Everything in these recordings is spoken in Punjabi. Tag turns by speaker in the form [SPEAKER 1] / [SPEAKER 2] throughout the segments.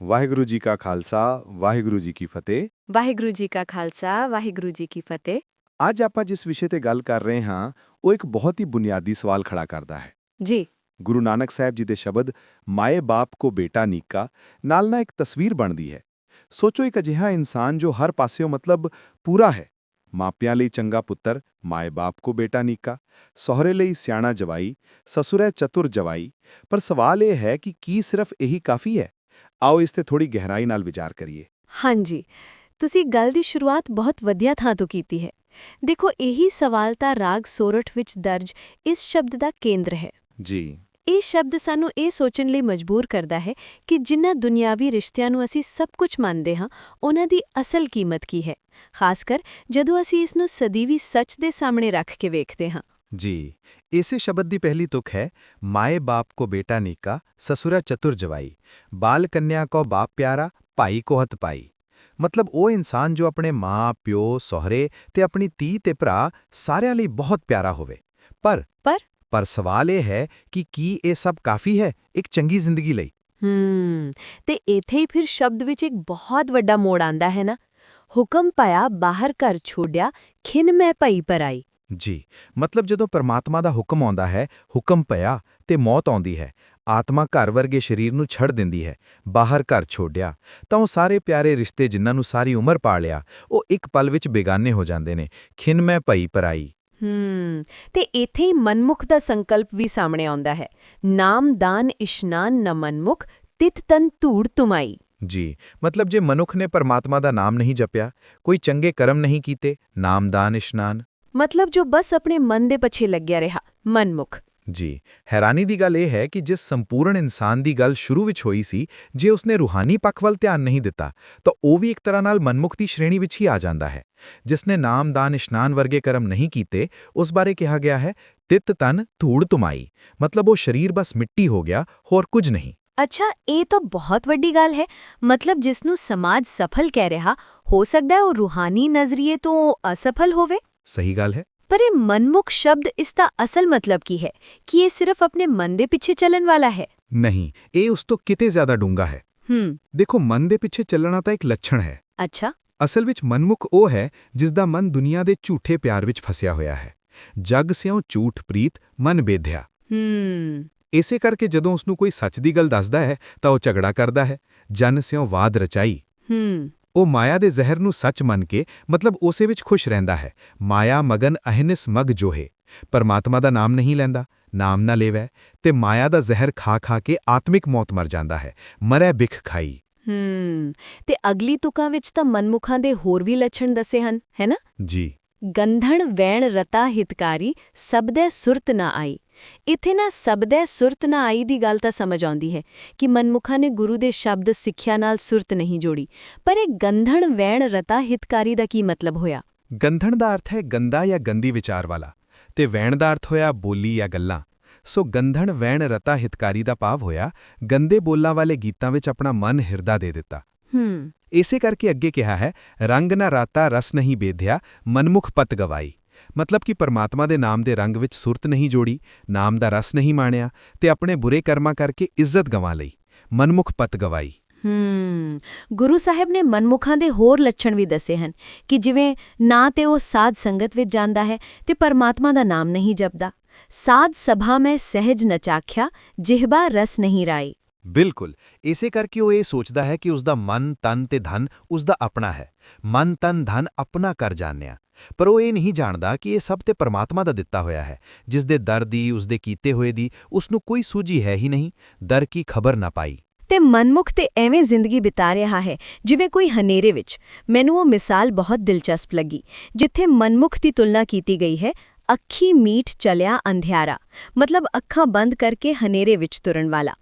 [SPEAKER 1] ਵਾਹਿਗੁਰੂ ਜੀ ਕਾ ਖਾਲਸਾ ਵਾਹਿਗੁਰੂ ਜੀ ਕੀ ਫਤਿਹ
[SPEAKER 2] ਵਾਹਿਗੁਰੂ ਜੀ ਕਾ ਖਾਲਸਾ ਵਾਹਿਗੁਰੂ ਜੀ ਕੀ ਫਤਿਹ
[SPEAKER 1] ਅੱਜ ਆਪਾਂ ਜਿਸ ਵਿਸ਼ੇ ਤੇ ਗੱਲ ਕਰ ਰਹੇ ਹਾਂ ਉਹ ਇੱਕ ਬਹੁਤ ਹੀ ਬੁਨਿਆਦੀ ਸਵਾਲ ਖੜਾ ਕਰਦਾ ਹੈ
[SPEAKER 2] ਜੀ
[SPEAKER 1] ਗੁਰੂ ਨਾਨਕ ਸਾਹਿਬ ਜੀ ਦੇ ਸ਼ਬਦ ਮਾਏ ਬਾਪ ਕੋ ਬੇਟਾ ਨੀਕਾ ਨਾਲ ਨਾ ਇੱਕ ਤਸਵੀਰ ਬਣਦੀ ਹੈ ਸੋਚੋ ਇੱਕ ਅਜਿਹਾ ਇਨਸਾਨ ਜੋ ਹਰ ਪਾਸਿਓਂ ਮਤਲਬ ਪੂਰਾ ਹੈ ਮਾਪਿਆਂ ਲਈ ਚੰਗਾ ਪੁੱਤਰ ਮਾਏ ਬਾਪ ਕੋ ਬੇਟਾ ਨੀਕਾ ਸਹੁਰੇ ਲਈ ਸਿਆਣਾ ਜਵਾਈ ਸਸੁਰੈ ਚਤੁਰ ਜਵਾਈ ਪਰ ਸਵਾਲ ਇਹ ਹੈ ਕਿ ਕੀ ਸਿਰਫ ਇਹੀ ਕਾਫੀ ਹੈ ਆਓ ਇਸ ਤੇ ਥੋੜੀ ਗਹਿਰਾਈ ਨਾਲ ਵਿਚਾਰ ਕਰੀਏ।
[SPEAKER 2] ਹਾਂਜੀ ਤੁਸੀਂ ਗੱਲ ਦੀ ਸ਼ੁਰੂਆਤ ਬਹੁਤ ਵਧੀਆ ਥਾਂ ਤੋਂ ਕੀਤੀ ਹੈ। ਦੇਖੋ ਇਹੀ ਸਵਾਲ ਤਾਂ ਰਾਗ ਸੋਰਠ ਵਿੱਚ ਦਰਜ ਇਸ ਸ਼ਬਦ ਦਾ ਕੇਂਦਰ ਹੈ।
[SPEAKER 1] ਜੀ।
[SPEAKER 2] ਇਹ ਸ਼ਬਦ ਸਾਨੂੰ ਇਹ ਸੋਚਣ ਲਈ ਮਜਬੂਰ ਕਰਦਾ ਹੈ ਕਿ ਜਿਨ੍ਹਾਂ ਦੁਨਿਆਵੀ ਰਿਸ਼ਤਿਆਂ ਨੂੰ ਅਸੀਂ ਸਭ ਕੁਝ ਮੰਨਦੇ ਹਾਂ ਉਹਨਾਂ ਦੀ ਅਸਲ ਕੀਮਤ ਕੀ ਹੈ? ਖਾਸ ਕਰ ਜਦੋਂ ਅਸੀਂ ਇਸ ਨੂੰ ਸਦੀਵੀ ਸੱਚ ਦੇ ਸਾਹਮਣੇ ਰੱਖ ਕੇ ਵੇਖਦੇ ਹਾਂ।
[SPEAKER 3] जी ਇਸੇ ਸ਼ਬਦ ਦੀ ਪਹਿਲੀ ਤੁਕ ਹੈ ਮਾਏ ਬਾਪ ਕੋ ਬੇਟਾ ਨੀਕਾ ਸਸੁਰਾ ਚਤੁਰ ਜਵਾਈ ਬਾਲ ਕੰਨਿਆ ਕੋ ਬਾਪ ਪਿਆਰਾ ਭਾਈ ਕੋ ਹਤ ਪਾਈ ਮਤਲਬ ਉਹ ਇਨਸਾਨ ਜੋ ਆਪਣੇ ਮਾਂ ਪਿਓ ਸਹੁਰੇ ਤੇ ਆਪਣੀ ਧੀ ਤੇ ਭਰਾ ਸਾਰਿਆਂ ਲਈ ਬਹੁਤ ਪਿਆਰਾ ਹੋਵੇ ਪਰ
[SPEAKER 2] ਪਰ
[SPEAKER 3] ਪਰ ਸਵਾਲ ਇਹ ਹੈ ਕਿ ਕੀ ਇਹ ਸਭ ਕਾਫੀ ਹੈ ਇੱਕ ਚੰਗੀ ਜ਼ਿੰਦਗੀ ਲਈ
[SPEAKER 2] ਹੂੰ ਤੇ ਇਥੇ ਹੀ ਫਿਰ ਸ਼ਬਦ ਵਿੱਚ ਇੱਕ ਬਹੁਤ ਵੱਡਾ ਮੋੜ ਆਂਦਾ ਹੈ ਨਾ ਹੁਕਮ ਪਾਇਆ ਬਾਹਰ ਘਰ ਛੋੜਿਆ ਖਿਨ ਮੈਂ ਭਈ ਪਰਾਈ
[SPEAKER 3] ਜੀ ਮਤਲਬ ਜਦੋਂ ਪਰਮਾਤਮਾ ਦਾ ਹੁਕਮ ਆਉਂਦਾ ਹੈ ਹੁਕਮ ਪਿਆ ਤੇ ਮੌਤ ਆਉਂਦੀ ਹੈ। ਆਤਮਾ ਘਰ ਵਰਗੇ ਸਰੀਰ ਨੂੰ ਛੱਡ ਦਿੰਦੀ ਹੈ ਬਾਹਰ ਘਰ ਛੋੜਿਆ ਤਾਂ ਉਹ ਸਾਰੇ ਪਿਆਰੇ ਰਿਸ਼ਤੇ ਜਿਨ੍ਹਾਂ ਨੂੰ ਸਾਰੀ ਉਮਰ ਪਾਲਿਆ ਉਹ ਇੱਕ ਪਲ ਵਿੱਚ ਬੇਗਾਨੇ ਹੋ ਜਾਂਦੇ ਨੇ। ਖਿਨ ਮੈਂ ਭਈ ਪਰਾਈ।
[SPEAKER 2] ਹੂੰ ਤੇ ਇੱਥੇ ਹੀ ਮਨਮੁਖ ਦਾ ਸੰਕਲਪ ਵੀ ਸਾਹਮਣੇ ਆਉਂਦਾ ਹੈ। ਨਾਮ ਦਾਨ ਇਸ਼ਨਾਨ ਨ ਮਨਮੁਖ ਤਿਤ ਤਨ ਧੂੜ ਤੁਮਾਈ।
[SPEAKER 3] ਜੀ ਮਤਲਬ ਜੇ ਮਨੁੱਖ ਨੇ ਪਰਮਾਤਮਾ ਦਾ ਨਾਮ ਨਹੀਂ ਜਪਿਆ ਕੋਈ ਚੰਗੇ ਕਰਮ ਨਹੀਂ ਕੀਤੇ ਨਾਮਦਾਨ ਇਸ਼ਨਾਨ।
[SPEAKER 2] ਮਤਲਬ ਜੋ ਬਸ ਆਪਣੇ ਮਨ ਦੇ ਪਿੱਛੇ ਲੱਗਿਆ ਰਿਹਾ ਮਨਮੁਖ।
[SPEAKER 3] ਜੀ ਹੈਰਾਨੀ ਦੀ ਗੱਲ ਇਹ ਹੈ ਕਿ ਜਿਸ ਸੰਪੂਰਨ ਇਨਸਾਨ ਦੀ ਗੱਲ ਸ਼ੁਰੂ ਵਿੱਚ ਹੋਈ ਸੀ ਜੇ ਉਸਨੇ ਰੂਹਾਨੀ ਪੱਖ ਵੱਲ ਧਿਆਨ ਨਹੀਂ ਦਿੱਤਾ ਤਾਂ ਉਹ ਵੀ ਇੱਕ ਤਰ੍ਹਾਂ ਨਾਲ ਮਨਮੁਖ ਦੀ ਸ਼੍ਰੇਣੀ ਵਿੱਚ ਹੀ ਆ ਜਾਂਦਾ ਹੈ। ਜਿਸਨੇ ਨਾਮ ਦਾਨ ਇਸ਼ਨਾਨ ਵਰਗੇ ਕਰਮ ਨਹੀਂ ਕੀਤੇ ਉਸ ਬਾਰੇ ਕਿਹਾ ਗਿਆ ਹੈ ਤਿਤ ਤਨ ਧੂੜ ਤੁਮਾਈ ਮਤਲਬ ਉਹ ਸਰੀਰ ਬਸ ਮਿੱਟੀ ਹੋ ਗਿਆ ਹੋਰ ਕੁਝ ਨਹੀਂ।
[SPEAKER 2] ਅੱਛਾ ਇਹ ਤਾਂ ਬਹੁਤ ਵੱਡੀ ਗੱਲ ਹੈ ਮਤਲਬ ਜਿਸ ਨੂੰ ਸਮਾਜ ਸਫਲ ਕਹਿ ਰਿਹਾ ਹੋ ਸਕਦਾ ਹੈ ਉਹ ਰੂਹਾਨੀ ਨਜ਼ਰੀਏ ਤੋਂ ਅਸਫਲ ਹੋਵੇ?
[SPEAKER 3] ਸਹੀ ਗੱਲ ਹੈ
[SPEAKER 2] ਪਰ ਇਹ ਮਨਮੁਖ ਸ਼ਬਦ ਇਸ ਦਾ ਅਸਲ ਮਤਲਬ ਕੀ ਹੈ ਕਿ ਇਹ ਸਿਰਫ ਆਪਣੇ ਮਨ ਦੇ ਪਿੱਛੇ ਚੱਲਣ ਵਾਲਾ ਹੈ
[SPEAKER 3] ਨਹੀਂ ਇਹ ਉਸ ਤੋਂ ਕਿਤੇ ਜ਼ਿਆਦਾ ਡੂੰਘਾ ਹੈ
[SPEAKER 2] ਹੂੰ
[SPEAKER 3] ਦੇਖੋ ਮਨ ਦੇ ਪਿੱਛੇ ਚੱਲਣਾ ਤਾਂ ਇੱਕ ਲੱਛਣ ਹੈ
[SPEAKER 2] ਅੱਛਾ
[SPEAKER 3] ਅਸਲ ਵਿੱਚ ਮਨਮੁਖ ਉਹ ਹੈ ਜਿਸ ਦਾ ਮਨ ਦੁਨੀਆ ਦੇ ਝੂਠੇ ਪਿਆਰ ਵਿੱਚ ਫਸਿਆ ਹੋਇਆ ਹੈ ਜਗ ਸਿਉ ਝੂਠ ਪ੍ਰੀਤ ਮਨ ਬੇਧਿਆ
[SPEAKER 2] ਹੂੰ
[SPEAKER 3] ਇਸੇ ਕਰਕੇ ਜਦੋਂ ਉਸ ਨੂੰ ਕੋਈ ਸੱਚ ਦੀ ਗੱਲ ਦੱਸਦਾ ਹੈ ਤਾਂ ਉਹ ਝਗੜਾ ਕਰਦਾ ਹੈ ਜਨ ਸਿਉ ਵਾਦ ਰਚਾਈ
[SPEAKER 2] ਹੂੰ
[SPEAKER 3] ਉਹ ਮਾਇਆ ਦੇ ਜ਼ਹਿਰ ਨੂੰ ਸੱਚ ਮੰਨ ਕੇ ਮਤਲਬ ਉਸੇ ਵਿੱਚ ਖੁਸ਼ ਰਹਿੰਦਾ ਹੈ। ਮਾਇਆ ਮਗਨ ਅਹਨਿਸ ਮਗ ਜੋਹੇ। ਪਰਮਾਤਮਾ ਦਾ ਨਾਮ ਨਹੀਂ ਲੈਂਦਾ ਨਾਮ ਨਾ ਲੇਵੈ ਤੇ ਮਾਇਆ ਦਾ ਜ਼ਹਿਰ ਖਾ ਖਾ ਕੇ ਆਤਮਿਕ ਮੌਤ ਮਰ ਜਾਂਦਾ ਹੈ। ਮਰੈ ਬਿਖ ਖਾਈ।
[SPEAKER 2] ਹੂੰ ਤੇ ਅਗਲੀ ਤੁਕਾਂ ਵਿੱਚ ਤਾਂ ਮਨਮੁਖਾਂ ਦੇ ਹੋਰ ਵੀ ਲੱਛਣ ਦੱਸੇ ਹਨ ਹੈ ਨਾ?
[SPEAKER 3] ਜੀ।
[SPEAKER 2] ਗੰਧਣ ਵੈਣ ਰਤਾ ਹਿਤਕਾਰੀ ਸਬਦੈ ਸੁਰਤ ਨਾ ਆਈ। ਇਥੇ ਨਾ ਸਬਦੈ ਸੁਰਤ ਨਾ ਆਈ ਦੀ ਗੱਲ ਤਾਂ ਸਮਝ ਆਉਂਦੀ ਹੈ ਕਿ ਮਨਮੁਖਾਂ ਨੇ ਗੁਰੂ ਦੇ ਸ਼ਬਦ ਸਿੱਖਿਆ ਨਾਲ ਸੁਰਤ ਨਹੀਂ ਜੋੜੀ। ਪਰ ਇਹ ਗੰਧਣ ਵੈਣ ਰਤਾ ਹਿਤਕਾਰੀ ਦਾ ਕੀ ਮਤਲਬ ਹੋਇਆ?
[SPEAKER 3] ਗੰਧਣ ਦਾ ਅਰਥ ਹੈ ਗੰਦਾ ਜਾਂ ਗੰਦੀ ਵਿਚਾਰ ਵਾਲਾ। ਤੇ ਵੈਣ ਦਾ ਅਰਥ ਹੋਇਆ ਬੋਲੀ ਜਾਂ ਗੱਲਾਂ। ਸੋ ਗੰਧਣ ਵੈਣ ਰਤਾ ਹਿਤਕਾਰੀ ਦਾ ਭਾਵ ਹੋਇਆ, ਗੰਦੇ ਬੋਲਾਂ ਵਾਲੇ ਗੀਤਾਂ ਵਿੱਚ ਆਪਣਾ ਮਨ ਹਿਰਦਾ ਦੇ ਦਿੱਤਾ।
[SPEAKER 2] ਹੂੰ।
[SPEAKER 3] ਇਸੇ ਕਰਕੇ ਅੱਗੇ ਕਿਹਾ ਹੈ ਰੰਗ ਨਾ ਰਾਤਾ ਰਸ ਨਹੀਂ ਬੇਧਿਆ ਮਨਮੁਖ ਪਤ ਗਵਾਈ। ਮਤਲਬ ਕਿ ਪਰਮਾਤਮਾ ਦੇ ਨਾਮ ਦੇ ਰੰਗ ਵਿੱਚ ਸੁਰਤ ਨਹੀਂ ਜੋੜੀ ਨਾਮ ਦਾ ਰਸ ਨਹੀਂ ਮਾਣਿਆ ਤੇ ਆਪਣੇ ਬੁਰੇ ਕਰਮਾਂ ਕਰਕੇ ਇੱਜ਼ਤ ਗਵਾ ਲਈ। ਮਨਮੁਖ ਪਤ ਗਵਾਈ।
[SPEAKER 2] ਹੂੰ। ਗੁਰੂ ਸਾਹਿਬ ਨੇ ਮਨਮੁਖਾਂ ਦੇ ਹੋਰ ਲੱਛਣ ਵੀ ਦੱਸੇ ਹਨ ਕਿ ਜਿਵੇਂ ਨਾ ਤੇ ਉਹ ਸਾਧ ਸੰਗਤ ਵਿੱਚ ਜਾਂਦਾ ਹੈ ਤੇ ਪਰਮਾਤਮਾ ਦਾ ਨਾਮ ਨਹੀਂ ਜਪਦਾ। ਸਾਧ ਸਭਾ ਮੈਂ ਸਹਿਜ ਨਚਾਖਿਆ ਜਿਹਬਾ ਰਸ ਨਹੀਂ ਰਾਈ
[SPEAKER 3] ਬਿਲਕੁਲ, ਇਸੇ ਕਰਕੇ ਉਹ ਇਹ ਸੋਚਦਾ ਹੈ ਕਿ ਉਸ ਦਾ ਮਨ, ਤਨ ਤੇ ਧਨ ਉਸ ਦਾ ਆਪਣਾ ਹੈ। ਮਨ, ਤਨ, ਧਨ ਆਪਣਾ ਕਰ ਜਾਣਿਆ ਪਰ ਉਹ ਇਹ ਨਹੀਂ ਜਾਣਦਾ ਕਿ ਇਹ ਸਭ ਤੇ ਪਰਮਾਤਮਾ ਦਾ ਦਿੱਤਾ ਹੋਇਆ ਹੈ। ਜਿਸ ਦੇ ਦਰ ਦੀ, ਉਸ ਦੇ ਕੀਤੇ ਹੋਏ ਦੀ, ਉਸ ਨੂੰ ਕੋਈ ਸੂਝੀ ਹੈ ਹੀ ਨਹੀਂ। ਦਰ ਕੀ ਖਬਰ ਨਾ ਪਾਈ।
[SPEAKER 2] ਤੇ ਮਨਮੁਖ ਤੇ ਐਵੇਂ ਜ਼ਿੰਦਗੀ ਬਿਤਾ ਰਿਹਾ ਹੈ, ਜਿਵੇਂ ਕੋਈ ਹਨੇਰੇ ਵਿੱਚ। ਮੈਨੂੰ ਉਹ ਮਿਸਾਲ ਬਹੁਤ ਦਿਲਚਸਪ ਲੱਗੀ, ਜਿੱਥੇ ਮਨਮੁਖ ਦੀ ਤੁਲਨਾ ਕੀਤੀ ਗਈ ਹੈ, ਅੱਖੀ ਮੀਟ ਚਲਿਆ ਅੰਧਿਆਰਾ। ਮਤਲਬ ਅੱਖਾਂ ਬੰਦ ਕਰਕੇ ਹਨੇਰੇ ਵਿੱਚ ਤੁਰਨ ਵਾਲਾ।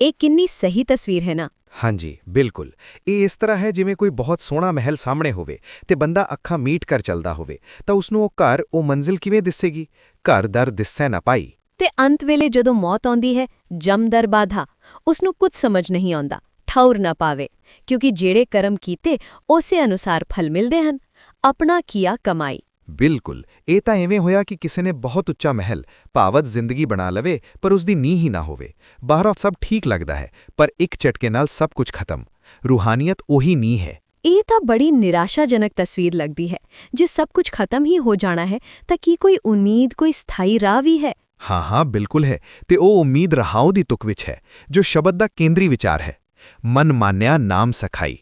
[SPEAKER 2] ਇਹ ਕਿੰਨੀ ਸਹੀ ਤਸਵੀਰ ਹੈ ਨਾ?
[SPEAKER 3] ਹਾਂਜੀ ਬਿਲਕੁਲ। ਇਹ ਇਸ ਤਰ੍ਹਾਂ ਹੈ ਜਿਵੇਂ ਕੋਈ ਬਹੁਤ ਸੋਹਣਾ ਮਹਿਲ ਸਾਹਮਣੇ ਹੋਵੇ ਤੇ ਬੰਦਾ ਅੱਖਾਂ ਮੀਟ ਕਰ ਚੱਲਦਾ ਹੋਵੇ ਤਾਂ ਉਸ ਨੂੰ ਉਹ ਘਰ ਉਹ ਮੰਜ਼ਿਲ ਕਿਵੇਂ ਦਿਸੇਗੀ? ਘਰ ਦਰ ਦਿਸੈ ਨਾ ਪਾਈ
[SPEAKER 2] ਤੇ ਅੰਤ ਵੇਲੇ ਜਦੋਂ ਮੌਤ ਆਉਂਦੀ ਹੈ ਜਮਦਰ ਬਾਧਾ। ਉਸ ਨੂੰ ਕੁਝ ਸਮਝ ਨਹੀਂ ਆਉਂਦਾ ਠੌਰ ਨਾ ਪਾਵੇ ਕਿਉਂਕਿ ਜਿਹੜੇ ਕਰਮ ਕੀਤੇ ਉਸੇ ਅਨੁਸਾਰ ਫਲ ਮਿਲਦੇ ਹਨ। ਆਪਣਾ ਕੀਆ ਕਮਾਈ।
[SPEAKER 3] ਬਿਲਕੁਲ ਇਹ ਤਾਂ ਐਵੇਂ ਹੋਇਆ ਕਿ ਕਿਸੇ ਨੇ ਬਹੁਤ ਉੱਚਾ ਮਹਿਲ ਭਾਵਤ ਜ਼ਿੰਦਗੀ ਬਣਾ ਲਵੇ ਪਰ ਉਸ ਦੀ ਨੀਂਹ ਹੀ ਨਾ ਹੋਵੇ। ਬਾਹਰੋਂ ਸਭ ਠੀਕ ਲੱਗਦਾ ਹੈ ਪਰ ਇੱਕ ਝਟਕੇ ਨਾਲ ਸਭ ਕੁਝ ਖਤਮ। ਰੂਹਾਨੀਅਤ ਉਹੀ ਨਹੀਂ ਹੈ।
[SPEAKER 2] ਇਹ ਤਾਂ ਬੜੀ ਨਿਰਾਸ਼ਾਜਨਕ ਤਸਵੀਰ ਲੱਗਦੀ ਹੈ। ਜੇ ਸਭ ਕੁਝ ਖਤਮ ਹੀ ਹੋ ਜਾਣਾ ਹੈ ਤਾਂ ਕੀ ਕੋਈ ਉਮੀਦ ਕੋਈ ਸਥਾਈ ਰਾਹ ਵੀ ਹੈ?
[SPEAKER 3] ਹਾਂ ਹਾਂ ਬਿਲਕੁਲ ਹੈ ਤੇ ਉਹ ਉਮੀਦ ਰਹਾਉ ਦੀ ਤੁਕ ਵਿੱਚ ਹੈ ਜੋ ਸ਼ਬਦ ਦਾ ਕੇਂਦਰੀ ਵਿਚਾਰ ਹੈ। ਮਨ ਮਾਨਿਆ ਨਾਮ ਸਖਾਈ।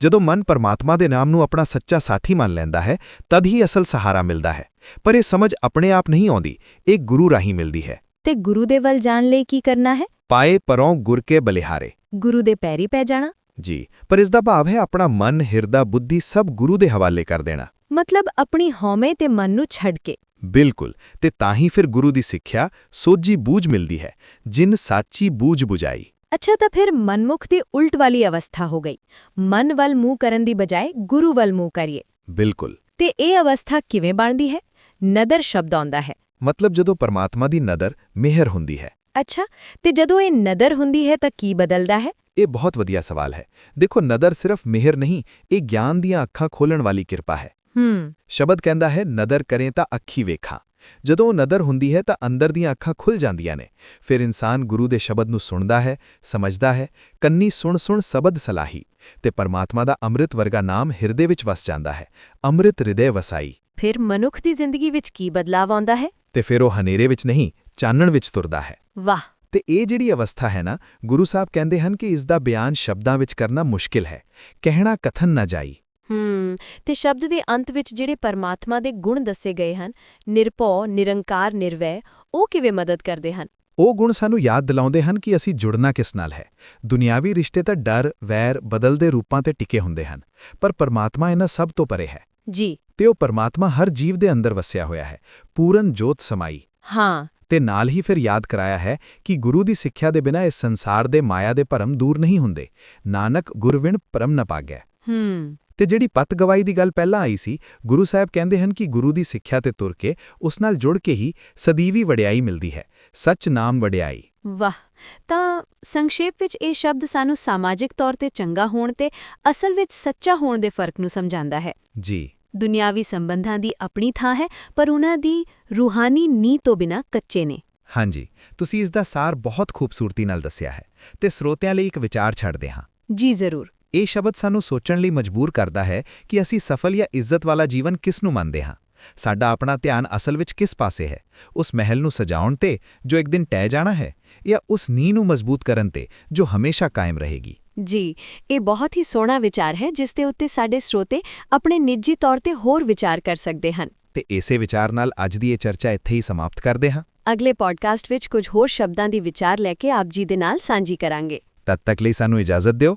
[SPEAKER 3] ਜਦੋਂ ਮਨ ਪਰਮਾਤਮਾ ਦੇ ਨਾਮ ਨੂੰ ਆਪਣਾ ਸੱਚਾ ਸਾਥੀ ਮੰਨ ਲੈਂਦਾ ਹੈ ਤਦ ਹੀ ਅਸਲ ਸਹਾਰਾ ਮਿਲਦਾ ਹੈ। ਪਰ ਇਹ ਸਮਝ ਆਪਣੇ ਆਪ ਨਹੀਂ ਆਉਂਦੀ ਇਹ ਗੁਰੂ ਰਾਹੀਂ ਮਿਲਦੀ ਹੈ।
[SPEAKER 2] ਤੇ ਗੁਰੂ ਦੇ ਵੱਲ ਜਾਣ ਲਈ ਕੀ ਕਰਨਾ ਹੈ?
[SPEAKER 3] ਪਾਏ ਪਰੋਂ ਗੁਰ ਕੇ ਬਲਿਹਾਰੇ।
[SPEAKER 2] ਗੁਰੂ ਦੇ ਪੈਰੀ ਪੈ ਜਾਣਾ?
[SPEAKER 3] ਜੀ ਪਰ ਇਸ ਦਾ ਭਾਵ ਹੈ ਆਪਣਾ ਮਨ ਹਿਰਦਾ ਬੁੱਧੀ ਸਭ ਗੁਰੂ ਦੇ ਹਵਾਲੇ ਕਰ ਦੇਣਾ।
[SPEAKER 2] ਮਤਲਬ ਆਪਣੀ ਹਉਮੈ ਤੇ ਮਨ ਨੂੰ ਛੱਡ ਕੇ।
[SPEAKER 3] ਬਿਲਕੁਲ ਤੇ ਤਾਂ ਹੀ ਫਿਰ ਗੁਰੂ ਦੀ ਸਿੱਖਿਆ ਸੋਝੀ ਬੂਝ ਮਿਲਦੀ ਹੈ ਜਿਨ ਸਾਚੀ ਬੂਝ 부ਜਾਈ
[SPEAKER 2] ਅੱਛਾ ਤਾਂ ਫਿਰ ਮਨਮੁਖ ਦੀ ਉਲਟ ਵਾਲੀ ਅਵਸਥਾ ਹੋ ਗਈ। ਮਨ ਵੱਲ ਮੂੰਹ ਕਰਨ ਦੀ ਬਜਾਏ ਗੁਰੂ ਵੱਲ ਮੂੰਹ ਕਰੀਏ।
[SPEAKER 3] ਬਿਲਕੁਲ।
[SPEAKER 2] ਤੇ ਇਹ ਅਵਸਥਾ ਕਿਵੇਂ ਬਣਦੀ ਹੈ? ਨਦਰ ਸ਼ਬਦ ਆਉਂਦਾ ਹੈ।
[SPEAKER 3] ਮਤਲਬ ਜਦੋਂ ਪਰਮਾਤਮਾ ਦੀ ਨਦਰ ਮਿਹਰ ਹੁੰਦੀ ਹੈ।
[SPEAKER 2] ਅੱਛਾ ਤੇ ਜਦੋਂ ਇਹ ਨਦਰ ਹੁੰਦੀ ਹੈ ਤਾਂ ਕੀ ਬਦਲਦਾ ਹੈ?
[SPEAKER 3] ਇਹ ਬਹੁਤ ਵਧੀਆ ਸਵਾਲ ਹੈ। ਦੇਖੋ ਨਦਰ ਸਿਰਫ ਮਿਹਰ ਨਹੀਂ ਇਹ ਗਿਆਨ ਦੀਆਂ ਅੱਖਾਂ ਖੋਲਣ ਵਾਲੀ ਕਿਰਪਾ ਹੈ।
[SPEAKER 2] ਹੂੰ।
[SPEAKER 3] ਸ਼ਬਦ ਕਹਿੰਦਾ ਹੈ ਨਦਰ ਕਰੇ ਤਾਂ ਅੱਖੀ ਵੇਖਾਂ। ਜਦੋਂ ਉਹ ਨਦਰ ਹੁੰਦੀ ਹੈ ਤਾਂ ਅੰਦਰ ਦੀਆਂ ਅੱਖਾਂ ਖੁੱਲ ਜਾਂਦੀਆਂ ਨੇ। ਫਿਰ ਇਨਸਾਨ ਗੁਰੂ ਦੇ ਸ਼ਬਦ ਨੂੰ ਸੁਣਦਾ ਹੈ ਸਮਝਦਾ ਹੈ ਕੰਨੀ ਸੁਣ ਸੁਣ ਸ਼ਬਦ ਸਲਾਹੀ ਤੇ ਪਰਮਾਤਮਾ ਦਾ ਅੰਮ੍ਰਿਤ ਵਰਗਾ ਨਾਮ ਹਿਰਦੇ ਵਿੱਚ ਵਸ ਜਾਂਦਾ ਹੈ। ਅੰਮ੍ਰਿਤ ਹਿਰਦੇ ਵਸਾਈ।
[SPEAKER 2] ਫਿਰ ਮਨੁੱਖ ਦੀ ਜ਼ਿੰਦਗੀ ਵਿੱਚ ਕੀ ਬਦਲਾਅ ਆਉਂਦਾ ਹੈ?
[SPEAKER 3] ਤੇ ਫਿਰ ਉਹ ਹਨੇਰੇ ਵਿੱਚ ਨਹੀਂ ਚਾਨਣ ਵਿੱਚ ਤੁਰਦਾ ਹੈ।
[SPEAKER 2] ਵਾਹ!
[SPEAKER 3] ਤੇ ਇਹ ਜਿਹੜੀ ਅਵਸਥਾ ਹੈ ਨਾ ਗੁਰੂ ਸਾਹਿਬ ਕਹਿੰਦੇ ਹਨ ਕਿ ਇਸ ਦਾ ਬਿਆਨ ਸ਼ਬਦਾਂ ਵਿੱਚ ਕਰਨਾ ਮੁਸ਼ਕਿਲ ਹੈ। ਕਹਿਣਾ ਕਥਨ ਨਾ ਜਾਈ।
[SPEAKER 2] ਹੂੰ ਤੇ ਸ਼ਬਦ ਦੇ ਅੰਤ ਵਿੱਚ ਜਿਹੜੇ ਪਰਮਾਤਮਾ ਦੇ ਗੁਣ ਦੱਸੇ ਗਏ ਹਨ ਨਿਰਭਉ ਨਿਰੰਕਾਰ ਨਿਰਵੈ ਉਹ ਕਿਵੇਂ ਮਦਦ ਕਰਦੇ ਹਨ?
[SPEAKER 3] ਉਹ ਗੁਣ ਸਾਨੂੰ ਯਾਦ ਦਿਲਾਉਂਦੇ ਹਨ ਕਿ ਅਸੀਂ ਜੁੜਨਾ ਕਿਸ ਨਾਲ ਹੈ। ਦੁਨਿਆਵੀ ਰਿਸ਼ਤੇ ਤਾਂ ਡਰ ਵੈਰ ਬਦਲਦੇ ਰੂਪਾਂ ਤੇ ਟਿਕੇ ਹੁੰਦੇ ਹਨ ਪਰ ਪਰਮਾਤਮਾ ਇਹਨਾਂ ਸਭ ਤੋਂ ਪਰੇ ਹੈ।
[SPEAKER 2] ਜੀ।
[SPEAKER 3] ਤੇ ਉਹ ਪਰਮਾਤਮਾ ਹਰ ਜੀਵ ਦੇ ਅੰਦਰ ਵਸਿਆ ਹੋਇਆ ਹੈ। ਪੂਰਨ ਜੋਤ ਸਮਾਈ।
[SPEAKER 2] ਹਾਂ।
[SPEAKER 3] ਤੇ ਨਾਲ ਹੀ ਫਿਰ ਯਾਦ ਕਰਾਇਆ ਹੈ ਕਿ ਗੁਰੂ ਦੀ ਸਿੱਖਿਆ ਦੇ ਬਿਨਾਂ ਇਸ ਸੰਸਾਰ ਦੇ ਮਾਇਆ ਦੇ ਭਰਮ ਦੂਰ ਨਹੀਂ ਹੁੰਦੇ। ਨਾਨਕ ਗੁਰਵਿਣ ਪਰਮ ਨ ਪਾਗੈ।
[SPEAKER 2] ਹੂੰ।
[SPEAKER 3] ਤੇ ਜਿਹੜੀ ਪਤ ਗਵਾਈ ਦੀ ਗੱਲ ਪਹਿਲਾਂ ਆਈ ਸੀ ਗੁਰੂ ਸਾਹਿਬ ਕਹਿੰਦੇ ਹਨ ਕਿ ਗੁਰੂ ਦੀ ਸਿੱਖਿਆ ਤੇ ਤੁਰ ਕੇ ਉਸ ਨਾਲ ਜੁੜ ਕੇ ਹੀ ਸਦੀਵੀ ਵਡਿਆਈ ਮਿਲਦੀ ਹੈ ਸੱਚ ਨਾਮ ਵਡਿਆਈ।
[SPEAKER 2] ਵਾਹ ਤਾਂ ਸੰਖੇਪ ਵਿੱਚ ਇਹ ਸ਼ਬਦ ਸਾਨੂੰ ਸਮਾਜਿਕ ਤੌਰ ਤੇ ਚੰਗਾ ਹੋਣ ਤੇ ਅਸਲ ਵਿੱਚ ਸੱਚਾ ਹੋਣ ਦੇ ਫ਼ਰਕ ਨੂੰ ਸਮਝਾਉਂਦਾ ਹੈ।
[SPEAKER 3] ਜੀ।
[SPEAKER 2] ਦੁਨਿਆਵੀ ਸੰਬੰਧਾਂ ਦੀ ਆਪਣੀ ਥਾਂ ਹੈ ਪਰ ਉਹਨਾਂ ਦੀ ਰੂਹਾਨੀ ਨੀਂਹ ਤੋਂ ਬਿਨਾਂ ਕੱਚੇ ਨੇ।
[SPEAKER 3] ਹਾਂਜੀ ਤੁਸੀਂ ਇਸ ਦਾ ਸਾਰ ਬਹੁਤ ਖੂਬਸੂਰਤੀ ਨਾਲ ਦੱਸਿਆ ਹੈ ਤੇ ਸਰੋਤਿਆਂ ਲਈ ਇੱਕ ਵਿਚਾਰ ਛੱਡਦੇ ਹਾਂ।
[SPEAKER 2] ਜੀ ਜ਼ਰੂਰ।
[SPEAKER 3] ਇਹ ਸ਼ਬਦ ਸਾਨੂੰ ਸੋਚਣ ਲਈ ਮਜਬੂਰ ਕਰਦਾ ਹੈ ਕਿ ਅਸੀਂ ਸਫਲ ਜਾਂ ਇੱਜ਼ਤ ਵਾਲਾ ਜੀਵਨ ਕਿਸ ਨੂੰ ਮੰਨਦੇ ਹਾਂ। ਸਾਡਾ ਆਪਣਾ ਧਿਆਨ ਅਸਲ ਵਿੱਚ ਕਿਸ ਪਾਸੇ ਹੈ? ਉਸ ਮਹਿਲ ਨੂੰ ਸਜਾਉਣ ਤੇ ਜੋ ਇੱਕ ਦਿਨ ਟਹਿ ਜਾਣਾ ਹੈ ਜਾਂ ਉਸ ਨੀਂਹ ਨੂੰ ਮਜ਼ਬੂਤ ਕਰਨ ਤੇ ਜੋ ਹਮੇਸ਼ਾ ਕਾਇਮ ਰਹੇਗੀ?
[SPEAKER 2] ਜੀ ਇਹ ਬਹੁਤ ਹੀ ਸੋਹਣਾ ਵਿਚਾਰ ਹੈ ਜਿਸ ਦੇ ਉੱਤੇ ਸਾਡੇ ਸਰੋਤੇ ਆਪਣੇ ਨਿੱਜੀ ਤੌਰ ਤੇ ਹੋਰ ਵਿਚਾਰ ਕਰ ਸਕਦੇ ਹਨ।
[SPEAKER 3] ਤੇ ਇਸੇ ਵਿਚਾਰ ਨਾਲ ਅੱਜ ਦੀ ਇਹ ਚਰਚਾ ਇੱਥੇ ਹੀ ਸਮਾਪਤ ਕਰਦੇ ਹਾਂ।
[SPEAKER 2] ਅਗਲੇ ਪੋਡਕਾਸਟ ਵਿੱਚ ਕੁਝ ਹੋਰ ਸ਼ਬਦਾਂ ਦੀ ਵਿਚਾਰ ਲੈ ਕੇ ਆਪ ਜੀ ਦੇ ਨਾਲ ਸਾਂਝੀ ਕਰਾਂਗੇ।
[SPEAKER 3] ਤਦ ਤੱਕ ਲਈ ਸਾਨੂੰ ਇਜਾਜ਼ਤ ਦਿਓ।